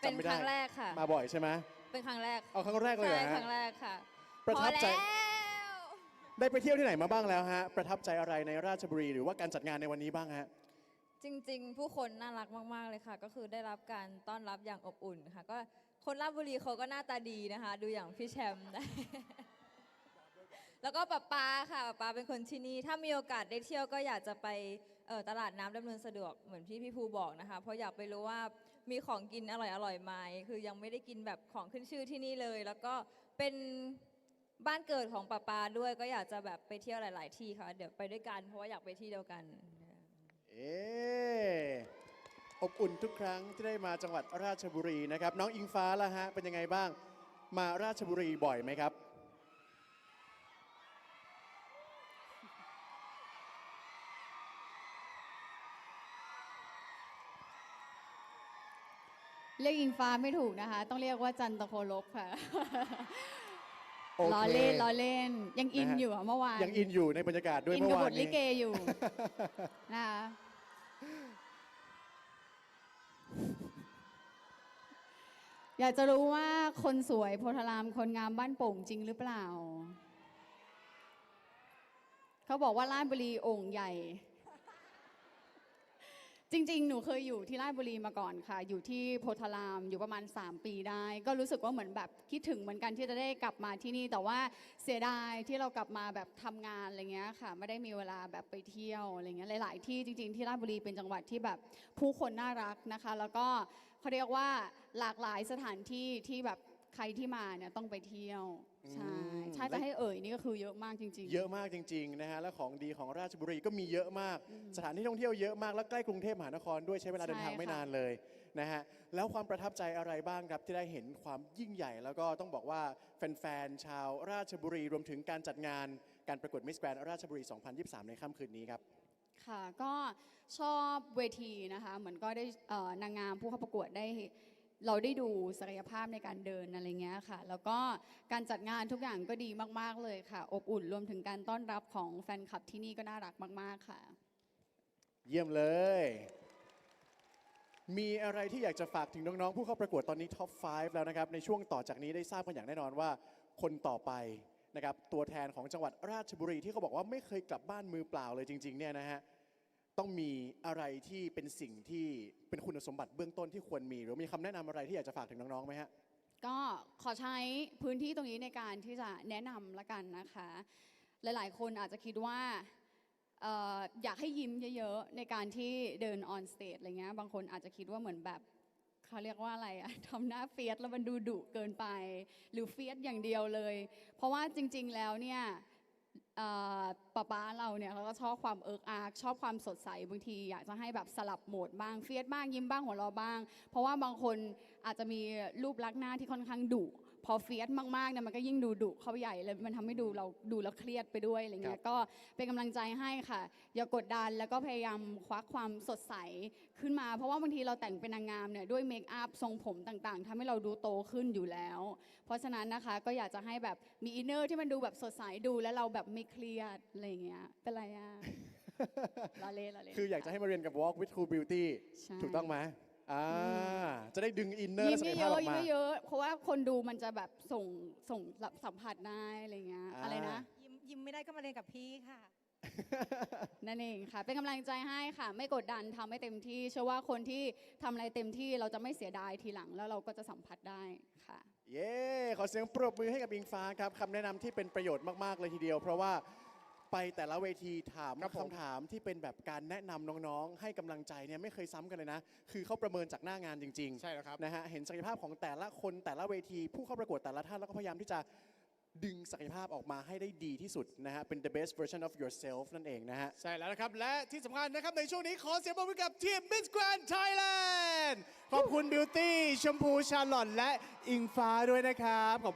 เป็นจำไม่คได้รั้งแรกค่ะ มาบ่อยใช่ไหมเป็นครั้งแรกเอาครั้งแรกเลยเหรอใช่ฮะครั้งแรกค่ะประทับใจ พอแล้วได้ไปเที่ยวที่ไหนมาบ้างแล้วฮะ ประทับใจอะไรในราชบุรีหรือว่าการจัดงานในวันนี้บ้างฮะ จริง ๆ ผู้คนน่ารักมาก ๆ เลยค่ะ ก็คือได้รับการต้อนรับอย่างอบอุ่นค่ะ ก็คนราชบุรีเขาก็หน้าตาดีนะคะ ดูอย่างพี่แชมป์ได้ แล้วก็ป้าปาค่ะป้าปาเป็นคนที่นี่ ถ้ามีโอกาสได้เที่ยวก็อยากจะไปเอ่อตลาดน้ำดำเนินสะดวกเหมือนที่พี่ภูบอกนะคะ เพราะอยากไปรู้ว่า มีของกินอร่อยๆไหมคือยังไม่ได้กินแบบของขึ้นชื่อที่นี่เลย แล้วก็เป็นบ้านเกิดของป้าปาด้วยก็อยากจะแบบไปเที่ยวหลาย ๆ ที่ค่ะ เดี๋ยวไปด้วยกันเพราะว่าอยากไปที่เดียวกัน เออบอุ่นทุกครั้งที่ได้มาจังหวัดราชบุรีนะครับ น้องอิงฟ้าล่ะฮะเป็นยังไงบ้าง มาราชบุรีบ่อยไหมครับ เรียกอิงฟ้าไม่ถูกนะคะ ต้องเรียกว่าจันตะโคลบค่ะโอเคล้อเล่นล้อเล่น ยังอินนะฮะ อยู่อะเมื่อวานยังอินอยู่ในบรรยากาศด้วยอินเมื่กับอวาบนทลินี้ เกอยู่นะคะอยากจะรู้ว่าคนสวยโพธารามคนงามบ้านโป่งจริงหรือเปล่า เขาบอกว่าราชบุรีโอ่งใหญ่ จริง ๆ หนูเคยอยู่ที่ราชบุรีมาก่อนค่ะ อยู่ที่โพธารามอยู่ประมาณ 3 ปีได้ ก็รู้สึกว่าเหมือนแบบคิดถึงเหมือนกันที่จะได้กลับมาที่นี่ แต่ว่าเสียดายที่เรากลับมาแบบทำงานอะไรเงี้ยค่ะ ไม่ได้มีเวลาแบบไปเที่ยวอะไรเงี้ยหลาย ๆ ที่จริง ๆ ที่ราชบุรีเป็นจังหวัดที่แบบผู้คนน่ารักนะคะ แล้วก็เขาเรียกว่าหลากหลายสถานที่ที่แบบ ใครที่มาเนี่ยต้องไปเที่ยวใช่อืมใช่จะให้เอ่ยนี่ก็คือเยอะมากจริง ๆ เยอะมากจริงๆนะฮะและของดีของราชบุรีก็มีเยอะมาก สถานที่ท่องเที่ยวเยอะมากและใกล้กรุงเทพมหานครด้วยใช้เวลาเดินทางใช่ไม่ค่ะนานเลยนะฮะแล้วความประทับใจอะไรบ้างครับที่ได้เห็นความยิ่งใหญ่ แล้วก็ต้องบอกว่าแฟนๆชาวราชบุรีรวมถึงการจัดงานการประกวดมิสแกรนราชบุรี 2023 ในค่ำคืนนี้ครับค่ะก็ชอบเวทีนะคะเหมือนก็ได้เอ่อนางงามผู้เข้าประกวดได้ เราได้ดูศักยภาพในการเดินอะไรเงี้ยค่ะ แล้วก็การจัดงานทุกอย่างก็ดีมาก ๆ เลยค่ะ อบอุ่นรวมถึงการต้อนรับของแฟนคลับที่นี่ก็น่ารักมาก ๆ ค่ะ เยี่ยมเลย มีอะไรที่อยากจะฝากถึงน้องๆ ผู้เข้าประกวดตอนนี้ท็อป 5 แล้วนะครับ ในช่วงต่อจากนี้ได้ทราบกันอย่างแน่นอนว่า คนต่อไปนะครับตัวแทนของจังหวัดราชบุรีที่เขาบอกว่าไม่เคยกลับบ้านมือเปล่าเลยจริงๆเนี่ยนะฮะ ต้องมีอะไรที่เป็นสิ่งที่เป็นคุณสมบัติเบื้องต้นที่ควรมี หรือมีคำแนะนำอะไรที่อยากจะฝากถึงน้องๆไหมฮะ ก็ขอใช้พื้นที่ตรงนี้ในการที่จะแนะนำละกันนะคะ หลายๆ คนอาจจะคิดว่าเอ่ออยากให้ยิ้มเยอะๆ ในการที่เดินออนสเตจอะไรเงี้ยบางคนอาจจะคิดว่าเหมือนแบบเขาเรียกว่าอะไรอะ ทำหน้าเฟียสแล้วมันดูดุเกินไป หรือเฟียสอย่างเดียวเลย เพราะว่าจริง ๆแล้วเนี่ย ป้าป้าเราเนี่ยเขาก็ชอบความเอิกอาร์ชอบความสดใสบางทีอยากจะให้แบบสลับโหมดบ้างเฟียสบ้างยิ้มบ้างหัวเราะบ้าง เพราะว่าบางคนอาจจะมีรูปลักษณ์หน้าที่ค่อนข้างดุพอเฟียสมากๆเนี่ยมันก็ยิ่งดูดุเข้าไปใหญ่เลยมันทำให้ดูเราดูแล้วเครียดไปด้วยอะไรเงี้ยก็เป็นกำลังใจให้ค่ะ อย่ากดดันแล้วก็พยายามควักความสดใสขึ้นมา เพราะว่าบางทีเราแต่งเป็นนางงามเนี่ยด้วยเมคอัพทรงผมต่างๆทำให้เราดูโตขึ้นอยู่แล้ว เพราะฉะนั้นนะคะก็อยากจะให้แบบมีอินเนอร์ที่มันดูแบบสดใสดูแล้วเราแบบไม่เครียดอะไรเงี้ยเป็นไรอะลาเล่นลาเล่นคืออยากจะให้มาเรียนกับ Walk with Cool Beauty ใช่ถูกต้องไหม อ่าจะได้ดึงอินเนอร์ยิ้และมศักยเยภาพออะอกๆยิ้มาม เยอะๆเพราะว่าคนดูมันจะแบบส่งส่งสัมผัสได้อะไรเงี้ยอ่า อะไรนะ ยิ้มยิ้มไม่ได้ก็มาเรียนกับพี่ค่ะ นั่นเองค่ะ เป็นกำลังใจให้ค่ะ ไม่กดดันทำให้เต็มที่ เชื่อว่าคนที่ทำอะไรเต็มที่เราจะไม่เสียดายทีหลังแล้วเราก็จะสัมผัสได้ค่ะ เย้ ขอเสียงปรบมือให้กับอิงฟ้าครับคำแนะนำที่เป็นประโยชน์มาก ๆ เลยทีเดียว เพราะว่า ไปแต่ละเวทีถามครับผม คำถามที่เป็นแบบการแนะนำน้องๆ ให้กำลังใจเนี่ยไม่เคยซ้ำกันเลยนะ คือเขาประเมินจากหน้างานจริงใช่แล้วครับ นะฮะเห็นศักยภาพของแต่ละคนแต่ละเวที ผู้เข้าประกวดแต่ละท่านแล้วก็พยายามที่จะดึงศักยภาพออกมาให้ได้ดีที่สุดนะฮะเป็น the best version of yourself นั่นเองนะฮะ ใช่แล้วนะครับ และที่สำคัญนะครับ ในช่วงนี้ขอเสียงปรบมือกับทีม Miss Grand Thailand ขอบคุณบิวตี้ชมพูชาลอตและอิงฟ้าด้วยนะครับ ขอบ